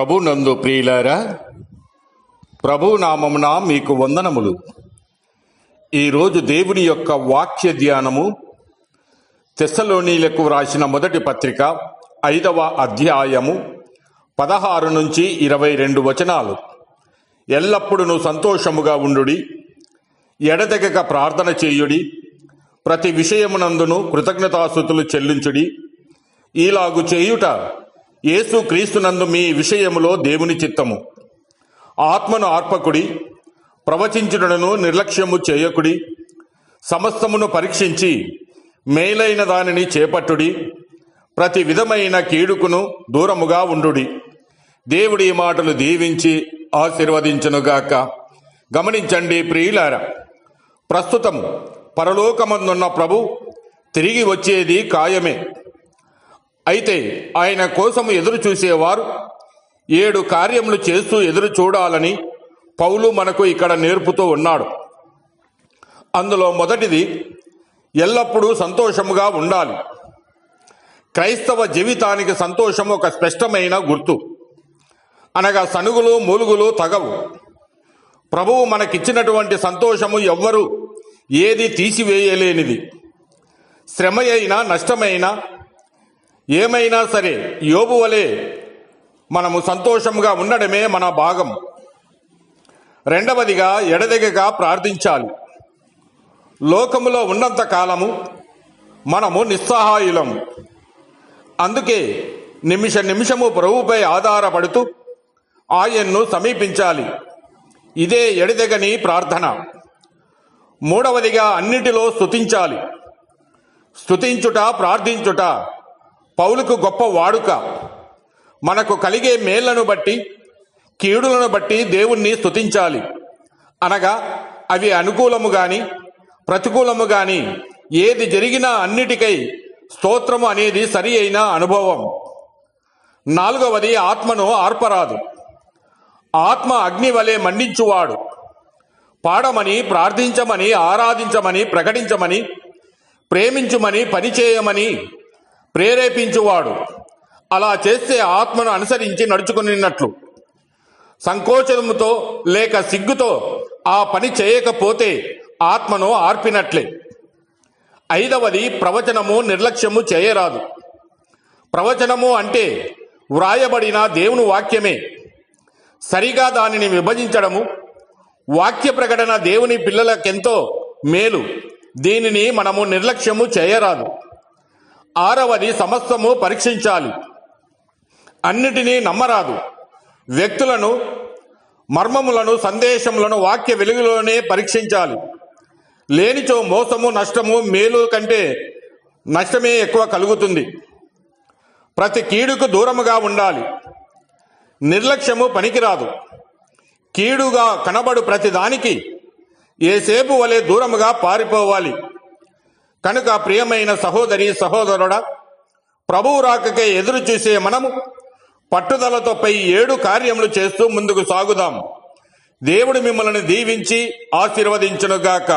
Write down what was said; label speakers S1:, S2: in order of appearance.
S1: ప్రభు నందు ప్రియులారా ప్రభు నామమున మీకు వందనములు. ఈరోజు దేవుని యొక్క వాక్య ధ్యానము తెస్సలోనీలకు వ్రాసిన మొదటి పత్రిక ఐదవ అధ్యాయము పదహారు నుంచి ఇరవై రెండు వచనాలు. ఎల్లప్పుడూ సంతోషముగా ఉండుడి ఎడతెగక ప్రార్థన చేయుడి ప్రతి విషయమునందును కృతజ్ఞతాస్థుతులు చెల్లించుడి ఈలాగు చేయుట యేసు క్రీస్తునందు మీ విషయములో దేవుని చిత్తము. ఆత్మను ఆర్పకుడి ప్రవచించుటను నిర్లక్ష్యము చేయకుడి సమస్తమును పరీక్షించి మేలైన దానిని చేపట్టుడి ప్రతి విధమైన కీడుకును దూరముగా ఉండుడి. దేవుడి మాటలు దీవించి ఆశీర్వదించునుగాక. గమనించండి ప్రియులారా ప్రస్తుతము పరలోకమందున్న ప్రభు తిరిగి వచ్చేది ఖాయమే. అయితే ఆయన కోసము ఎదురు చూసేవారు ఏడు కార్యములు చేస్తూ ఎదురు చూడాలని పౌలు మనకు ఇక్కడ నేర్పుతూ ఉన్నాడు. అందులో మొదటిది ఎల్లప్పుడూ సంతోషముగా ఉండాలి. క్రైస్తవ జీవితానికి సంతోషం ఒక స్పష్టమైన గుర్తు. అనగా సనుగులు మూలుగులు తగవు. ప్రభువు మనకిచ్చినటువంటి సంతోషము ఎవ్వరు ఏది తీసివేయలేనిది. శ్రమ అయినా నష్టమైనా ఏమైనా సరే యోబు వలె మనము సంతోషంగా ఉండడమే మన భాగం. రెండవదిగా ఎడదెగగా ప్రార్థించాలి. లోకములో ఉన్నంత కాలము మనము నిస్సహాయులం. అందుకే నిమిష నిమిషము ప్రభువుపై ఆధారపడుతూ ఆయన్ను సమీపించాలి. ఇదే ఎడదెగని ప్రార్థన. మూడవదిగా అన్నిటిలో స్తుతించాలి. స్తుతించుట ప్రార్థించుట పౌలుకు గొప్ప వాడుక. మనకు కలిగే మేళ్ళను బట్టి కీడులను బట్టి దేవుణ్ణి స్తుతించాలి. అనగా అవి అనుకూలము గాని ప్రతికూలము గాని ఏది జరిగినా అన్నిటికై స్తోత్రము అనేది సరి అయిన అనుభవం. నాలుగవది ఆత్మను ఆర్పరాదు. ఆత్మ అగ్ని వలె మండించువాడు పాడమని ప్రార్థించమని ఆరాధించమని ప్రకటించమని ప్రేమించుమని పనిచేయమని ప్రేరేపించువాడు. అలా చేస్తే ఆత్మను అనుసరించి నడుచుకున్నట్లు. సంకోచముతో లేక సిగ్గుతో ఆ పని చేయకపోతే ఆత్మను ఆర్పినట్లే. ఐదవది ప్రవచనము నిర్లక్ష్యము చేయరాదు. ప్రవచనము అంటే వ్రాయబడిన దేవుని వాక్యమే. సరిగా దానిని విభజించడము వాక్య ప్రకటన దేవుని పిల్లలకెంతో మేలు. దీనిని మనము నిర్లక్ష్యము చేయరాదు. ఆరవది సమస్తము పరీక్షించాలి. అన్నిటినీ నమ్మరాదు. వ్యక్తులను మర్మములను సందేశములను వాక్య వెలుగులోనే పరీక్షించాలి. లేనిచో మోసము నష్టము మేలు కంటే నష్టమే ఎక్కువ కలుగుతుంది. ప్రతి కీడుకు దూరముగా ఉండాలి. నిర్లక్ష్యము పనికిరాదు. కీడుగా కనబడు ప్రతిదానికి ఏసేపు వలె దూరముగా పారిపోవాలి. కనుక ప్రియమైన సహోదరి సహోదరుడ ప్రభువు రాకకే ఎదురు చూసే మనము పట్టుదలతో పై ఏడు కార్యములు చేస్తూ ముందుకు సాగుదాం. దేవుడు మిమ్మల్ని దీవించి ఆశీర్వదించునుగాక.